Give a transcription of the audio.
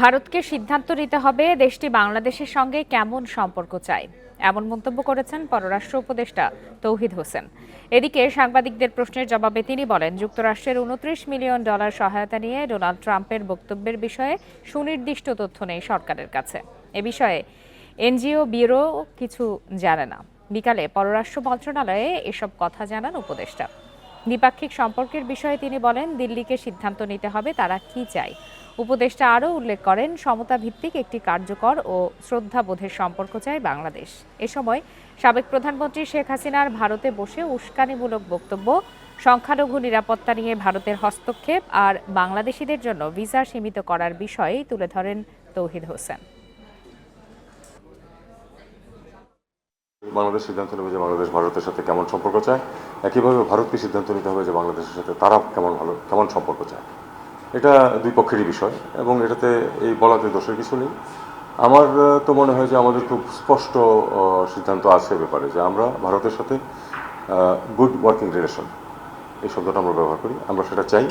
ভারতকে সিদ্ধান্ত নিতে হবে দেশটি বাংলাদেশের সঙ্গে কেমন সম্পর্ক চায়। এমন মন্তব্য করেছেন পররাষ্ট্র উপদেষ্টা তৌহিদ হোসেন। এদিকে সাংবাদিকদের প্রশ্নের জবাবে তিনি বলেন, যুক্তরাষ্ট্রের উনত্রিশ মিলিয়ন ডলার সহায়তা নিয়ে ডোনাল্ড ট্রাম্পের বক্তব্যের বিষয়ে সুনির্দিষ্ট তথ্য নেই সরকারের কাছে। এ বিষয়ে এনজিও ব্যুরো কিছু জানে না। বিকালে পররাষ্ট্র মন্ত্রণালয়ে এসব কথা জানান উপদেষ্টা। দ্বিপাক্ষিক সম্পর্কের বিষয়ে তিনি বলেন, দিল্লিকে সিদ্ধান্ত নিতে হবে তারা কি চায়। উপদেষ্টা আরও উল্লেখ করেন সমতা ভিত্তিক একটি কার্যকর ও শ্রদ্ধাবোধের সম্পর্ক চায় বাংলাদেশ। এ সময় সাবেক প্রধানমন্ত্রী শেখ হাসিনার ভারতে বসে উস্কানিমূলক বক্তব্য, সংখ্যালঘু নিরাপত্তা নিয়ে ভারতের হস্তক্ষেপ আর বাংলাদেশিদের জন্য ভিসা সীমিত করার বিষয়ে তুলে ধরেন তৌহিদ হোসেন। বাংলাদেশ সিদ্ধান্ত নেবে যে বাংলাদেশ ভারতের সাথে কেমন সম্পর্ক চায়। একইভাবে ভারতকে সিদ্ধান্ত নিতে হবে যে বাংলাদেশের সাথে তারা কেমন ভালো, কেমন সম্পর্ক চায়। এটা দুই পক্ষেরই বিষয়, এবং এটাতে এই বলাতে দোষের কিছু নেই। আমার তো মনে হয় যে আমাদের খুব স্পষ্ট সিদ্ধান্ত আছে ব্যাপারে, যে আমরা ভারতের সাথে গুড ওয়ার্কিং রিলেশন এই শব্দটা আমরা ব্যবহার করি। আমরা সেটা চাই।